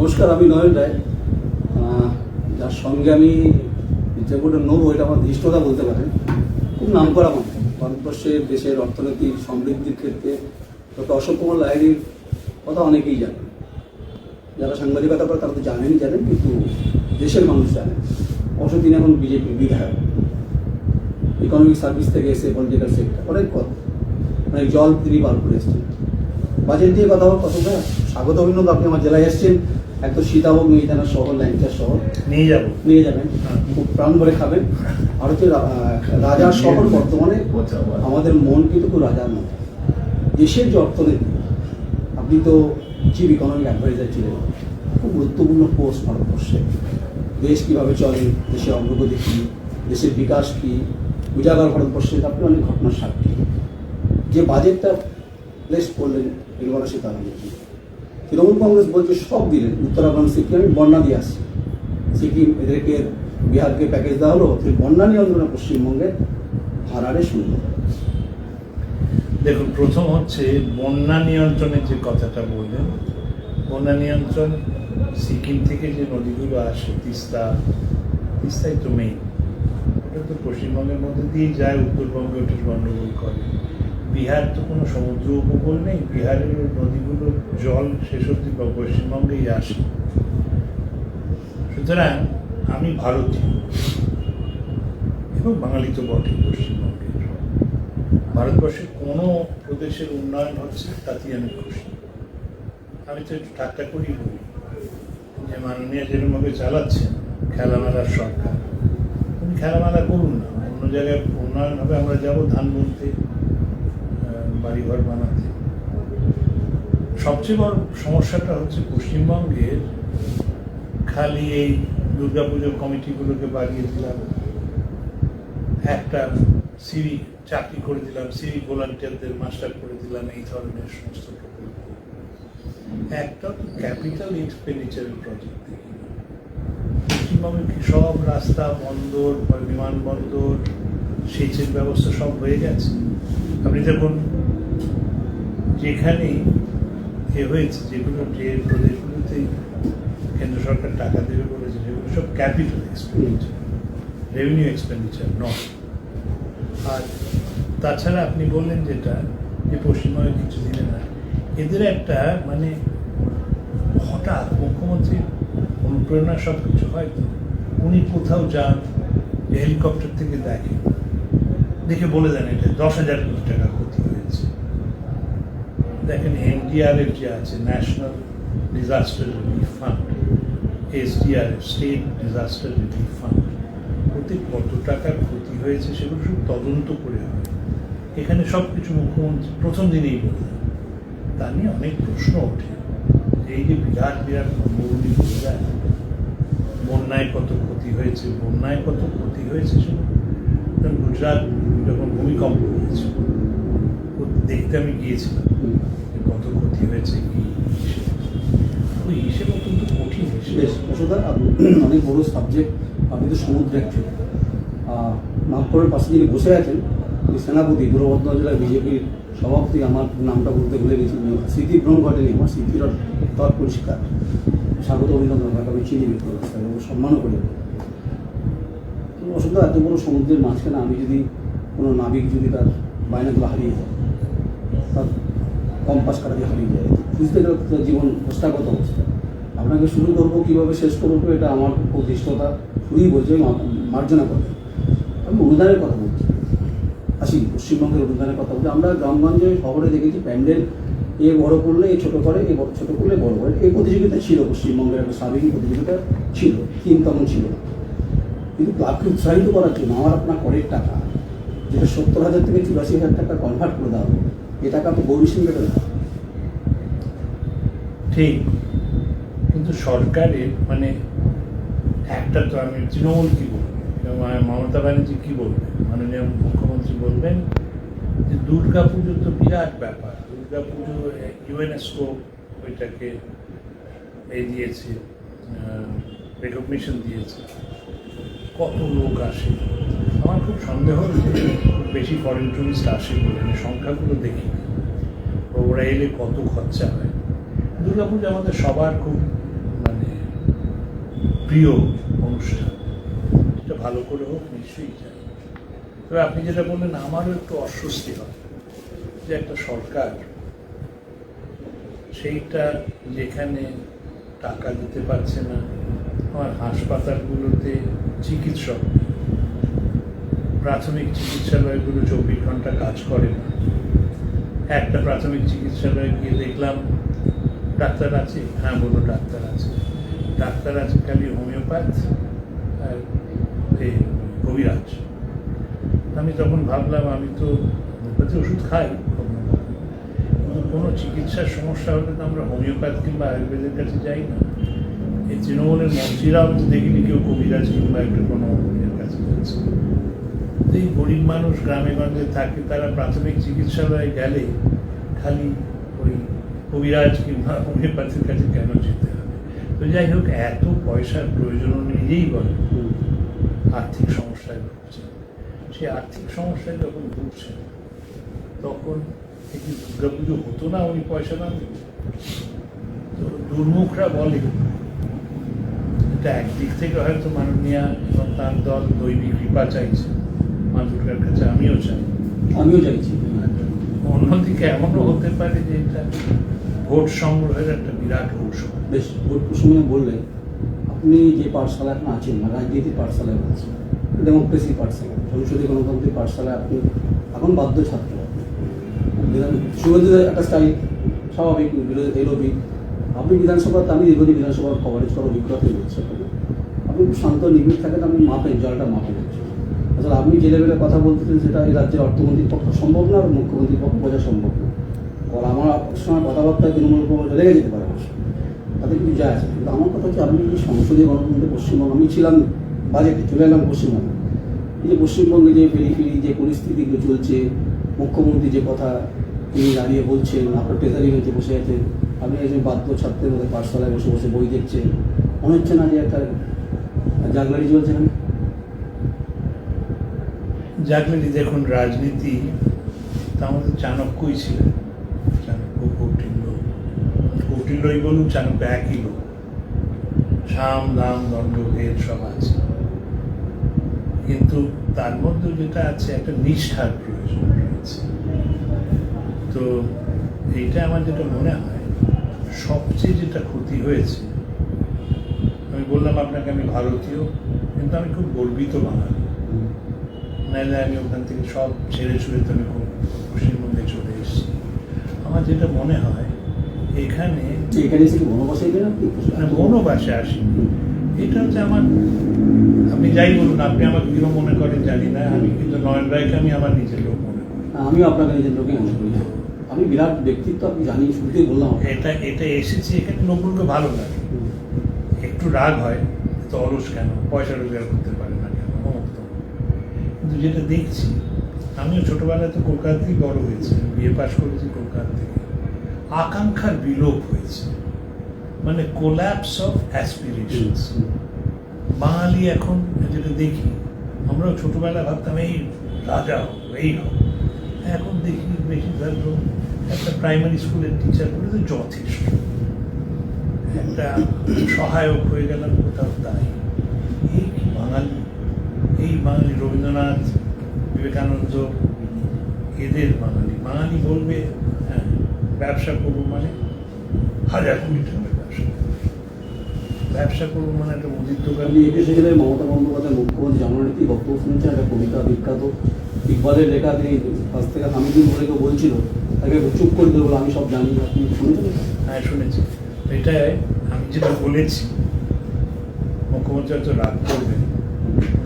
নমস্কার, আমি নয়ন রায়। যার সঙ্গে আমি যে কোটা নেব এটা আমার ধৃষ্টতা বলতে পারেন। খুব নাম করা মানুষ। ভারতবর্ষের দেশের অর্থনৈতিক সমৃদ্ধির ক্ষেত্রে ডক্টর অশোক কুমার লাহিড়ির কথা অনেকেই জানেন। যারা সাংবাদিকতা করে তারা তো জানেনই, জানেন, কিন্তু দেশের মানুষ জানেন। অবশ্য তিনি এখন বিজেপি বিধায়ক। ইকোনমিক সার্ভিস থেকে এসে পলিটিক্যাল সেক্টর অনেক কথা। অনেক জল তিনি বার করে এসেছেন। বাজেট দিয়ে কথা কথা স্বাগত অভিনন্দন আপনি আমার জেলায় এসেছেন। এক তো সীতাভোগ মিহিদানা শহর ল্যাংচার শহর। নিয়ে যাব। নিয়ে যাবেন। খুব প্রাণ ভরে খাবেন। আর হচ্ছে রাজার শহর বর্তমানে আমাদের মন কিন্তু খুব রাজার মতো। দেশের যে অর্থনীতি আপনি তো চিফ ইকোনমিক অ্যাডভাইজার ছিলেন। খুব গুরুত্বপূর্ণ পোস্ট ভারতবর্ষে। দেশ কীভাবে চলে দেশের অগ্রগতি কী দেশের বিকাশ কী উজাগার ভারতবর্ষে আপনি অনেক ঘটনার সাক্ষী। যে বাজেটটা প্লেস করলেন এগুলো সে তারা তৃণমূল কংগ্রেস বলছে, সব দিলেন। উত্তরাখণ্ড সিকিম, আমি বন্যা দিয়ে আসছি। সিকিম এদেরকে, বিহারকে প্যাকেজ দেওয়া হলো বন্যা নিয়ন্ত্রণে পশ্চিমবঙ্গের হারারে শূন্য দেখুন, প্রথম হচ্ছে বন্যা নিয়ন্ত্রণের যে কথাটা বললেন, বন্যা নিয়ন্ত্রণ সিকিম থেকে যে নদীগুলো আসে, তিস্তা, তিস্তাই তো মেইন ওটা তো পশ্চিমবঙ্গের মধ্যে দিয়ে যায়, উত্তরবঙ্গে ওটা গণ্ডগোল করে। বিহার তো কোনো সমুদ্র উপকূল নেই বিহারের নদীগুলোর জল শেষ অব্দি পশ্চিমবঙ্গেই আসে। সুতরাং আমি ভারতীয় এবং বাঙালি তো বটে পশ্চিমবঙ্গের ভারতবর্ষের কোনো প্রদেশের উন্নয়ন হচ্ছে তাতেই আমি খুশি। আমি তো একটু ঠাট্টা করি বলি যে মাননীয় যেরকমভাবে চালাচ্ছেন খেলামেলার সরকার। উনি খেলামেলা করুন না অন্য জায়গায় উন্নয়ন হবে আমরা যাব ধান বুনতে আহ, বাড়িঘর বানাতে। সবচেয়ে বড় সমস্যাটা হচ্ছে পশ্চিমবঙ্গের খালি এই দুর্গাপুজোর কমিটিগুলোকে বাড়িয়ে দিলাম, একটা সিরি চাকরি করে দিলাম সিরি ভলান্টিয়ারদের মাস্টার করে দিলাম, এই ধরনের সমস্ত প্রকল্প। একটা তো ক্যাপিটাল এক্সপেন্ডিচারের প্রজেক্ট। পশ্চিমবঙ্গে কি সব রাস্তা বন্দর বিমানবন্দর, সেচের ব্যবস্থা সব হয়ে গেছে? আপনি দেখুন যেখানেই এ হয়েছে যেগুলো যে প্রদেশগুলোতে কেন্দ্র সরকার টাকা দেবে বলেছে সেগুলো সব capital expenditure revenue expenditure not আর তাছাড়া আপনি বললেন যেটা, যে পশ্চিমবঙ্গে কিছু দিনে না এদের একটা মানে হঠাৎ মুখ্যমন্ত্রীর অনুপ্রেরণা সব কিছু হয় তো, উনি কোথাও যান হেলিকপ্টার থেকে দেখেন দেখে বলে দেন এটা, দশ হাজার কোটি টাকা। দেখেন এনডিআরএফ যে আছে national disaster relief fund SDRF state disaster relief fund ওতে কত টাকার ক্ষতি হয়েছে সেগুলো সব তদন্ত করে হয় এখানে সব কিছু মুখ্যমন্ত্রী প্রথম দিনেই বলে তা নিয়ে অনেক প্রশ্ন ওঠে। এই যে বিরাট বিরাট নম্বরগুলি বলে দেয় বন্যায় কত ক্ষতি হয়েছে, বন্যায় কত ক্ষতি হয়েছে সেগুলো। গুজরাট যখন ভূমিকম্প হয়েছে। দেখতে আমি গিয়েছিলাম। কত ক্ষতি হয়েছে কি ওই হিসেব অত্যন্ত কঠিন বেশ অনেক বড় সাবজেক্ট আপনি তো সমুদ্র অ্যাকচুয়ালি নাগপুরের পাশে যিনি বসে আছেন সেনাপতি পূর্ব বর্ধমান জেলার বিজেপির সভাপতি, আমার নামটা বলতে ভুলে গেছি স্মৃতি ভ্রম ঘটেনি আমার স্মৃতির তৎ পরিষ্কার। স্বাগত, অভিনন্দন আমি চিনি সম্মানও করি। অসুবিধা, এত বড় সমুদ্রের মাঝখানে আমি যদি কোনো নাবিক যদি তার বায়নাগুলো হারিয়ে যায়, তার কম্পাস কাটা দিয়ে হারিয়ে যায়। বুঝতে গেলে জীবন হস্তাগত অবস্থা আপনাকে শুরু করব কীভাবে শেষ করব এটা আমার প্রতিষ্ঠতা শুরুই বলছে মার্জনা করবে আমি অনুদানের কথা বলছি। আসি, পশ্চিমবঙ্গের অনুদানের কথা বলছি। আমরা গ্রামগঞ্জে শহরে দেখেছি প্যান্ডেল, এ বড় করলে, এ ছোট করে, এ বড় ছোট করলে বড় করে। এই প্রতিযোগিতা ছিল পশ্চিমবঙ্গের, একটা স্বাভাবিক প্রতিযোগিতা ছিল থিম তেমন ছিল কিন্তু ক্লাবকে উৎসাহিত করার জন্য আমার আপনার করের টাকা, যেটা সত্তর হাজার থেকে চুরাশি হাজার টাকা কনভার্ট করে দেওয়া এ টাকা তো গৌরী সিং ঠিক। কিন্তু সরকারের মানে একটা তো আমি তৃণমূল কি বলবে? মমতা ব্যানার্জি কি বলবেন? মাননীয় মুখ্যমন্ত্রী বলবেন যে দুর্গা পুজো তো বিরাট ব্যাপার। দুর্গা পুজো ইউএনএসকো ওইটাকে এই দিয়েছে রেকগনিশন দিয়েছে। কত লোক আসে। আমার খুব সন্দেহ খুব বেশি ফরেন টুরিস্ট আসে বলে আমি সংখ্যাগুলো দেখি। ওরা এলে কত খরচা হয়? দুর্গাপুজো আমাদের সবার খুব মানে প্রিয় অনুষ্ঠান। এটা ভালো করে হোক, নিশ্চয়ই চাই তবে আপনি যেটা বললেন, আমারও একটু অস্বস্তি হয় যে একটা সরকার সেইটা যেখানে টাকা দিতে পারছে না, আমার হাসপাতালগুলোতে চিকিৎসক প্রাথমিক চিকিৎসালয়গুলো চব্বিশ ঘণ্টা কাজ করে না। একটা প্রাথমিক চিকিৎসালয়ে গিয়ে দেখলাম, ডাক্তার আছে? হ্যাঁ বলো ডাক্তার আছে। ডাক্তার আছে খালি হোমিওপ্যাথ আর কবিরাজ। আমি তখন ভাবলাম, আমি তো হোমিওপ্যাথি ওষুধ খাই। কিন্তু কোনো চিকিৎসার সমস্যা হলে তো আমরা হোমিওপ্যাথ কিংবা আয়ুর্বেদের কাছে যাই না। এই তৃণমূলের মন্ত্রীরাও তো দেখিনি কেউ কবিরাজ কিংবা একটা কোনো কাছে যাচ্ছে। তো গরিব মানুষ গ্রামে গঞ্জে থাকে, তারা প্রাথমিক চিকিৎসালয়ে গেলে খালি ওই কবিরাজ কিংবা হোমিওপ্যাথির কাছে কেন যেতে হবে? তো যাই হোক, এত পয়সার প্রয়োজন নিজেই হুম। আর্থিক সমস্যায় ভুগছেন সে আর্থিক সমস্যায় যখন ভুগছেন তখন একটি দুর্গাপুজো হতো না উনি পয়সা না তো দুর্মুখরা বলে, এটা একদিক থেকে হয়তো মাননীয়া এবং তার দল দৈবিক কৃপা চাইছে। মা দুর্গার কাছে আমিও চাই। আমিও চাইছি অন্যদিকে এমনও হতে পারে যে এটা ভোট সংগ্রহের একটা বিরাট কৌশল বেশ ভোট প্রসঙ্গে বললেন আপনি যে পাঠশালা এখন আছেন না রাজনীতি পাঠশালায় বলছেন ডেমোক্রেসি পাঠশালা সংসদীয় গণতান্ত্রিক পাঠশালায় আপনি এখন বাধ্য ছাত্র। শুভেন্দুদের একটা স্টাইল স্বাভাবিক বিরোধী এলোবিক আপনি বিধানসভাতে আমি দীর্ঘদিন বিধানসভার কভারেজ করার অভিজ্ঞতা রয়েছে আপনি খুব শান্ত নিবিড় থাকেন আপনি মাপেন জলটা মাপেন। আসলে আপনি যে লেভেলের কথা বলতেছেন, সেটা এই রাজ্যের অর্থমন্ত্রীর পক্ষে সম্ভব না, আর মুখ্যমন্ত্রীর পক্ষে বোঝা সম্ভব না। আমার সময় কথাবার্তায় তৃণমূল কংগ্রেস রেগে যেতে পারে তাতে কিছু যায় আছে কিন্তু আমার কথা হচ্ছে আপনি যে সংসদীয় গণতন্ত্রে পশ্চিমবঙ্গ, আমি ছিলাম বাজেটে চলে এলাম পশ্চিমবঙ্গে। এই যে পশ্চিমবঙ্গে যে ফেরি ফেরি যে পরিস্থিতিগুলো চলছে, মুখ্যমন্ত্রী যে কথা তিনি দাঁড়িয়ে বলছেন, আপনার ট্রেজারি বেঞ্চে বসে আছেন আপনি একজন বাধ্য ছাত্রের মধ্যে পাঠশালায় বসে বসে বই দেখছেন। মনে হচ্ছে না যে একটা জাগলারি চলছে না জাগলেনি দেখুন রাজনীতি, তা আমাদের চাণক্যই ছিলেন। চাণক্য কৌটিল্য। কৌটিল্যই বলুন চাণক্য একই লোক। সাম, দাম, দণ্ড, ভেদ সব আছে। কিন্তু তার মধ্যে যেটা আছে, একটা নিষ্ঠার প্রয়োজন রয়েছে। তো এইটা আমার যেটা মনে হয়, সবচেয়ে যেটা ক্ষতি হয়েছে, আমি বললাম আপনাকে আমি ভারতীয়, কিন্তু আমি খুব গর্বিত বাঙালি। নাহলে আমি ওখান থেকে সব ছেড়ে ছুড়ে তো আমি খুব পশ্চিমবঙ্গে চলে এসেছি। আমার যেটা মনে হয় এখানে বনবাসে আসি এটা হচ্ছে আমার আপনি যাই বলুন আপনি আমার কীরকম মনে করেন জানি না আমি কিন্তু নয়ন রায়কে আমি আমার নিজের লোক মনে করি। আমিও আপনাকে নিজের লোকে মনে করি আমি বিরাট ব্যক্তিত্ব আপনি জানি শুরুতেই বললাম এটা এটা এসেছি এখানে লোকগুলোকে ভালো লাগে। একটু রাগ হয় তো অলস কেন? পয়সা রোজগার করতে পারে না কেন অমুক তমুক। কিন্তু যেটা দেখছি আমিও ছোটবেলায় তো কলকাতাতেই বড় হয়েছি বিয়ে পাশ করেছি কলকাতা থেকে আকাঙ্ক্ষার বিলোপ হয়েছে। মানে কোল্যাপস অফ অ্যাসপিরেশনস বাঙালি এখন যেটা দেখি আমরাও ছোটবেলায় ভাবতাম এই রাজা হোক এই হোক। এখন দেখি বেশিরভাগ লোক একটা প্রাইমারি স্কুলের টিচার বলে তো যথেষ্ট। একটা সহায়ক হয়ে গেলাম কোথাও তাই। এই কি বাঙালি? এই বাঙালি রবীন্দ্রনাথ বিবেকানন্দ এদের বাঙালি। বাঙালি বলবে হ্যাঁ ব্যবসা করব মানে হাজার কোটি টাকার ব্যবসা। ব্যবসা করব মানে একটা মুদির দোকান একুশে জেলায় মমতা বন্দ্যোপাধ্যায় মুখ্যমন্ত্রী জননেত্রী বক্তব্য শুনেছেন একটা কবিতা বিখ্যাত। ইকবালের লেখা তিনি কাছ থেকে হামিদুল বলে কেউ বলছিল তাকে চুপ করে দেবো আমি সব জানি। আপনি শুনেছেন? হ্যাঁ শুনেছি। এটাই আমি যেটা বলেছি মুখ্যমন্ত্রী হয়তো রাগ করবেন।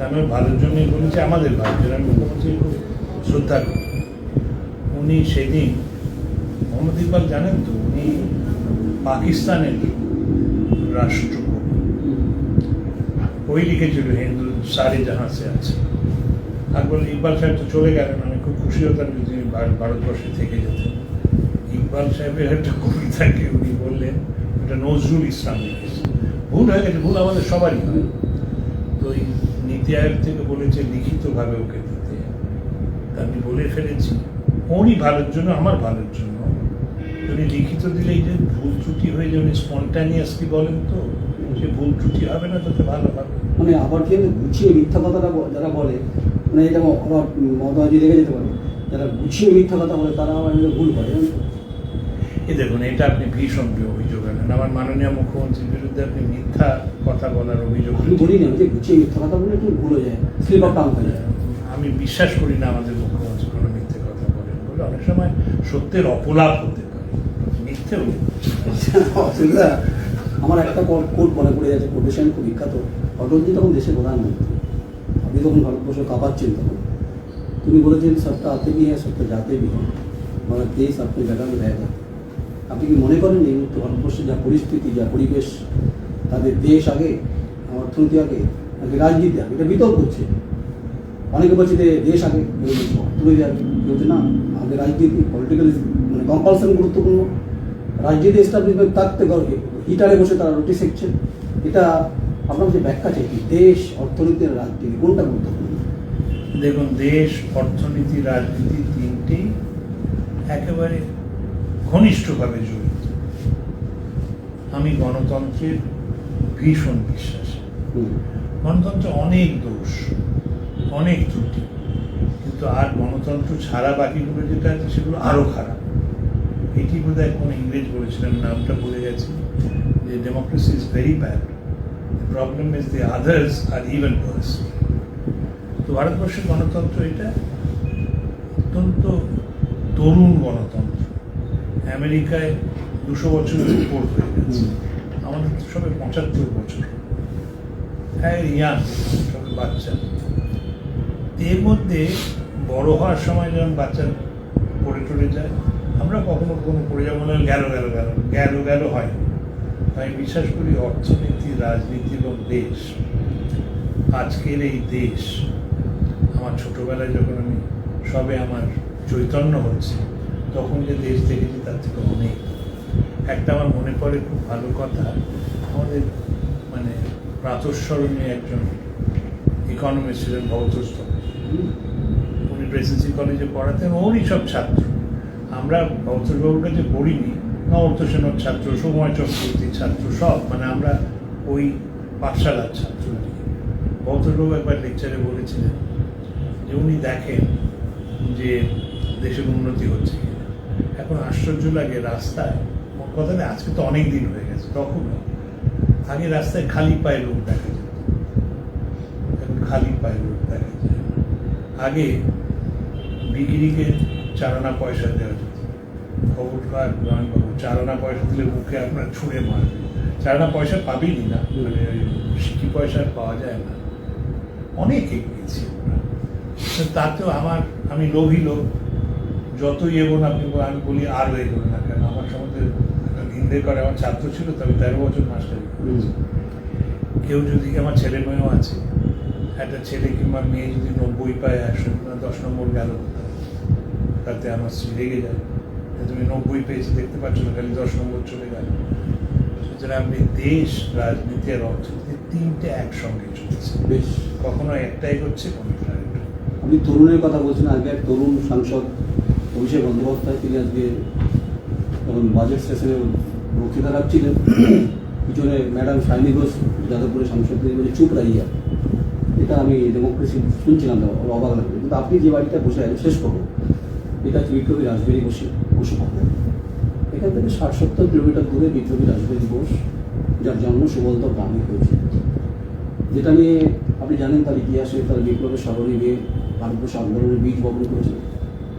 আমি ভালোর জন্যই বলেছি আমাদের ভালোর জন্য। আমি মুখ্যমন্ত্রী শ্রদ্ধা করি। উনি সেদিন মোহাম্মদ ইকবাল জানেন তো, উনি পাকিস্তানের রাষ্ট্রপতি। বই লিখেছিল হিন্দু সারে জাহাঁ সে আছে। আকবর ইকবাল সাহেব তো চলে গেলেন, আমি খুব খুশি হতাম যে তিনি ভারতবর্ষে থেকে যেতেন। ইকবাল সাহেবের একটা কবিতাকে উনি বললেন এটা নজরুল ইসলাম লিখেছে। ভুল হয়ে গেছে, ভুল আমাদের সবারই হয়। তো নীতি আয়োগ থেকে বলেছে লিখিতভাবে ওকে দিতে। আমি বলে ফেলেছি ওরই ভালোর জন্য আমার ভালোর জন্য। উনি লিখিত দিলে যে ভুল ত্রুটি হয়ে যায় উনি স্পন্টানিয়াসলি বলেন তো সে ভুল ত্রুটি হবে না তাতে ভালো হবে। মানে আবার কি গুছিয়ে মিথ্যা কথাটা যারা বলে মানে এটা আবার মমতাজি রেগে যেতে পারে যারা গুছিয়ে মিথ্যা কথা বলে তারা আবার ভুল করে এ? দেখুন এটা আপনি ভীষণ অভিযোগ আমার মাননীয় মুখ্যমন্ত্রীর বিরুদ্ধে আপনি মিথ্যা কথা বলার অভিযোগ বলি না যে গুছিয়ে মিথ্যা কথা বলে একটু ভুলো যায়? স্লিপ অফ টাং যায়। আমি বিশ্বাস করি না আমাদের মুখ্যমন্ত্রী কোনো মিথ্যে কথা বলেন বলে। অনেক সময় সত্যের অপলাপ হতে পারে। মিথ্যে অসুবিধা। আমার একটা কোর্ট মনে পড়ে যাচ্ছে কোটেশন খুব বিখ্যাত। অটলজি তখন দেশের প্রধানমন্ত্রী। আপনি তখন ভারতবর্ষ কাঁপাচ্ছেন তখন। তুমি বলেছেন সবটা আতে ভি হ্যাঁ সবটা যাতে ভি হ্যাঁ মগর দেশ আপনি জায়গা ব্যয় করতে আপনি কি মনে করেন এই মুহূর্তে ভারতবর্ষের যা পরিস্থিতি, যা পরিবেশ, তাদের দেশ আগে, অর্থনীতি আগে নাকি রাজনীতি আগে, এটা বিতর্ক হচ্ছে। অনেকে বলছে যে দেশ আগে অর্থনীতি আগে কেউ না, আগে রাজনীতি পলিটিক্যাল মানে কম্পালশন গুরুত্বপূর্ণ। রাজনীতি এস্টাবলিশমেন্ট থাকতে হিটারে বসে তারা রুটি শিখছে এটা আপনার যে ব্যাখ্যা চাই দেশ, অর্থনীতি রাজনীতি, কোনটা গুরুত্বপূর্ণ? দেখুন, দেশ, অর্থনীতি, রাজনীতি তিনটি একেবারে ঘনিষ্ঠভাবে জড়িত। আমি গণতন্ত্রের ভীষণ বিশ্বাসী। গণতন্ত্রে অনেক দোষ অনেক ত্রুটি কিন্তু আর গণতন্ত্র ছাড়া বাকিগুলো যেটা আছে সেগুলো আরও খারাপ। এটি বোধ হয় কোনো ইংরেজ বলেছিলেন নামটা বলে গেছি যে democracy is very bad problem is the others are even worse তো ভারতবর্ষের গণতন্ত্র এটা অত্যন্ত তরুণ গণতন্ত্র। আমেরিকায় দুশো বছরের উপর হয়ে গেছে। আমাদের সবে পঁচাত্তর বছর। হ্যাঁ ইয়াং সবে বাচ্চা। এর মধ্যে বড় হওয়ার সময় যখন বাচ্চা পড়ে টড়ে যায় আমরা কখনো কখনো পড়ে যাব না গেল গেল গেল গেল গেল হয়। আমি বিশ্বাস করি অর্থনীতি রাজনীতি এবং দেশ আজকের এই দেশ আমার ছোটবেলায় যখন আমি সবে আমার চৈতন্য হচ্ছে তখন যে দেশ দেখেছি তার থেকে অনেক। একটা আমার মনে পড়ে খুব ভালো কথা, আমাদের মানে প্রাতঃস্মরণীয় একজন ইকোনমিস্ট ছিলেন ভগতস্থ হুম। উনি প্রেসিডেন্সি কলেজে পড়াতেন, ওরই সব ছাত্র। আমরা ভগতবাবুর কাছে পড়িনি নবত সেনের ছাত্র, সময় চক্রবর্তীর ছাত্র, সব। মানে আমরা ওই পাঠশালার ছাত্র। ভগতবাবু একবার লেকচারে বলেছিলেন যে, উনি দেখেন যে দেশের উন্নতি হচ্ছে এখন আশ্চর্য লাগে রাস্তায়। কথা না, আজকে তো অনেক দিন হয়ে গেছে তখন আগে রাস্তায় খালি পায়ে লোক দেখা যেত। এখন খালি পায়ে লোক দেখা যায়। আগে বিক্রিকে চারানা পয়সা দেওয়া যেত। খবরকার বাবু চারানা পয়সা দিলে মুখে আপনার ছুঁড়ে মারবে। চারানা পয়সা পাবেনই না মানে সিকি পয়সা পাওয়া যায় না। অনেক এগিয়েছি আমরা। তাতেও আমার, আমি লোভী লোক। যতই এগোন আপনি আমি বলি আরও এগোন না কেন? আমার সম্বন্ধে একটা নিন্দে করে আমার ছাত্র ছিল তো আমি তেরো বছর মাস্টারি করেছি। কেউ যদি আমার ছেলে মেয়েও আছে একটা ছেলে কিংবা মেয়ে যদি নব্বই পায় একশো দশ নম্বর গেল তাতে আমার স্ত্রী রেগে যায়। তুমি নব্বই পেয়েছি দেখতে পাচ্ছ না খালি দশ নম্বর চলে গেল। সুতরাং আপনি দেশ রাজনীতি আর অর্থনীতি তিনটে একসঙ্গে চলছে। বেশ। কখনো একটাই হচ্ছে কোনো আপনি তরুণের কথা বলছেন আজকে এক তরুণ সাংসদ অভিষেক বন্দ্যোপাধ্যায় তিনি আজকে যখন বাজেট সেশনে বক্তৃতা রাখছিলেন পিছনে ম্যাডাম সাইনি ঘোষ, যাদবপুরের সাংসদ তিনি বলে চুপ রাইয়া এটা আমি ডেমোক্রেসি শুনছিলাম তো অবাক লাগবে কিন্তু আপনি যে বাড়িটা বসে আছেন, শেষ করব এটা হচ্ছে বিপ্লবী রাজবেরি বসে বসে এখান থেকে ষাট সত্তর কিলোমিটার দূরে বিপ্লবী রাজবেরি বোস, যার জন্ম সুবলদর গ্রামে হয়েছে। যেটা নিয়ে আপনি জানেন তার ইতিহাসে তার বিপ্লবের স্মরণে গিয়ে ভারতবর্ষ আন্দোলনের বীজ বপন করেছেন।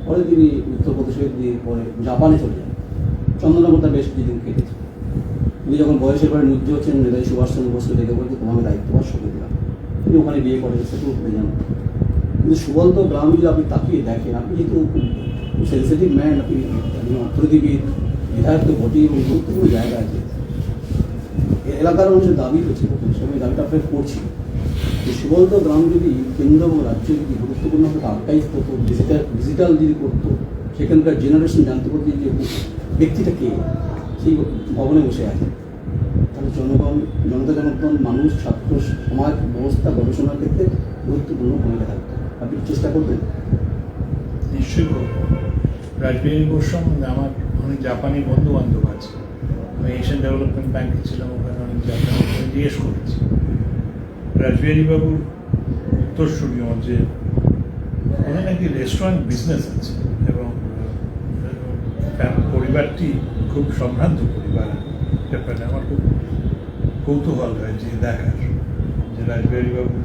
পরে তিনি উত্তরপ্রদেশে দিয়ে পরে জাপানে চলে যান। চন্দ্রনগর তার বেশ কিছুদিন কেটেছে। তিনি যখন বয়সের পরে নুজ্জ হচ্ছেন, নেতাজি সুভাষচন্দ্র বোসকে ডেকে বলতে তোমাকে দায়িত্বভার সঁপে দিলাম। তিনি ওখানে বিয়ে করেন সেটু হয়ে যান। কিন্তু সুবন্ত গ্রাম যদি আপনি তাকিয়ে দেখেন, আপনি যেহেতু সেন্সিটিভ ম্যান আপনি অর্থনীতিবিদ, বিধায়ক বটেই, এবং গুরুত্বপূর্ণ জায়গা আছে। এলাকার মানুষের দাবি হচ্ছে সময় দাবিটা আপনার করছি। যে গ্রাম যদি কেন্দ্র এবং রাজ্য যদি গুরুত্বপূর্ণভাবে আর্কাইভ করতো ডিজিটাল ডিজিটাল যদি করতো, সেখানকার জেনারেশন জানতে পারতো যে ব্যক্তিটা কে, সেই ভবনে বসে আছে। তাহলে জনগণ, জনতা জনগণ, মানুষ, ছাত্র, সমাজ, ব্যবস্থা, গবেষণার ক্ষেত্রে গুরুত্বপূর্ণ ভূমিকা থাকতো। আপনি চেষ্টা করবেন? নিশ্চয়ই করব। রাজবিহারী সম্বন্ধে আমার অনেক জাপানি বন্ধু বান্ধব আছে। আমি এশিয়ান ডেভেলপমেন্ট ব্যাংকে ছিলাম, ওখানে অনেক আমি জিজ্ঞেস করেছি। রাজবিহারী বাবুর উত্তরসূরি যে ওখানে নাকি রেস্টুরেন্ট বিজনেস আছে এবং পরিবারটি খুব সম্ভ্রান্ত পরিবার। ব্যাপারে আমার খুব কৌতূহল হয় যে দেখার যে রাজবিহারী বাবু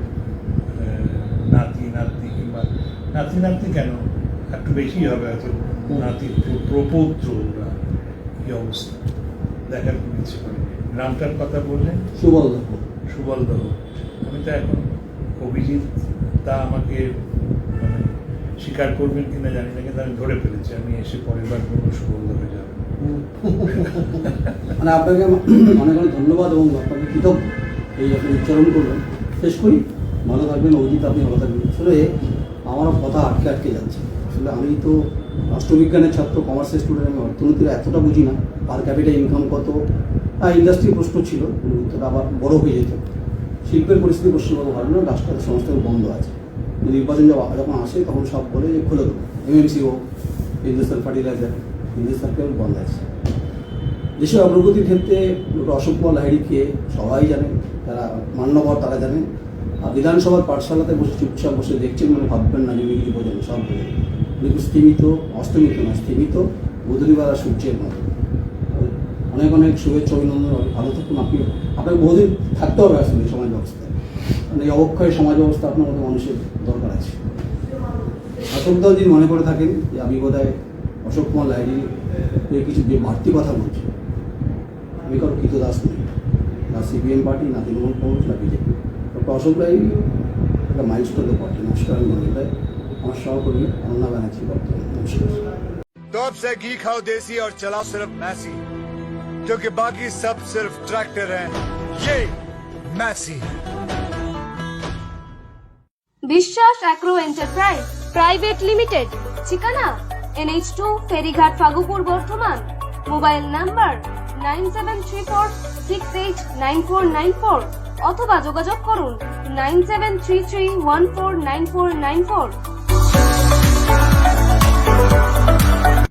নাতি নাতনি কিংবা নাতি নাতনি কেন? একটু বেশি হবে হয়তো নাতি প্রপৌত্র ওরা কি অবস্থা। দেখার খুব ইচ্ছে করে। গ্রামটার কথা বললেন? সুবল সুবল দহ এখন অভিজিৎ তা আমাকে মানে স্বীকার করবেন কিনা জানি না, কিন্তু আমি ধরে ফেলেছি, আমি এসে পরের বার বলব সুবল দহে যাব মানে আপনাকে অনেক অনেক ধন্যবাদ এবং আপনাকে কৃতজ্ঞ এই আপনি উচ্চারণ করবেন শেষ করি, ভালো থাকবেন, অভিজিৎ আপনি ভালো থাকবেন। আসলে আমারও কথা আটকে আটকে যাচ্ছে। আসলে আমি তো রাষ্ট্রবিজ্ঞানের ছাত্র কমার্সের স্টুডেন্ট আমি অর্থনীতির এতটা বুঝি না। পার ক্যাপিটাল ইনকাম কত? হ্যাঁ ইন্ডাস্ট্রি প্রশ্ন ছিল উত্তরটা আবার বড় হয়ে যেত। শিল্পের পরিস্থিতি পশ্চিমবঙ্গ ভালো না রাষ্ট্রের সংস্থাগুলো বন্ধ আছে। নির্বাচন যখন আসে, তখন সব বলে যে খুলে দেবো। এমএমসি হোক হিন্দুস্তান ফার্টিলাইজার হিন্দুস্তান কেবল বন্ধ আছে। দেশের অগ্রগতির ক্ষেত্রে ডক্টর অশোক কুমার লাহিড়িকে সবাই জানেন তারা মান্যবর তারা জানেন আর বিধানসভার পাঠশালাতে বসে চুপচাপ বসে দেখছেন মানে ভাববেন না যে বোঝেন, সব বোঝেন। উনি স্থিমিত অস্তমিত না বুধনিবার আর সূর্যের মতো। অনেক অনেক শুভেচ্ছা অভিনন্দন ভালো থাকুন আপনি আপনাকে বহুদিন থাকতে হবে আসলে এই সমাজ ব্যবস্থায় মানে এই অবক্ষয় সমাজ ব্যবস্থা আপনার মতো মানুষের দরকার আছে অশোক দল যদি মনে করে থাকেন যে আমি বোধহয় অশোক কুমার লাহিড়ি নিয়ে কিছু যে বাড়তি কথা বলছি আমি কারো কৃত দাস নই না সিপিএম পার্টি না তৃণমূল কংগ্রেস না বিজেপি ডক্টর অশোক লাহিড়ি একটা মাইলস্টোনের পার্টি নমস্কার আমি মনে করি আমার সহকর্মী অনন্যা ব্যানার্জি বর্তমান নমস্কার तो अब से घी खाओ देसी और चलाओ सिर्फ मैसी क्योंकि बाकी सब सिर्फ ट्रैक्टर हैं ये Massey Biswas agro enterprise private limited ঠিকানা NH two Ferighat Phagupur Bardhaman mobile number nine seven three four six eight nine four nine four অথবা যোগাযোগ করুন nine seven three three one four nine four nine four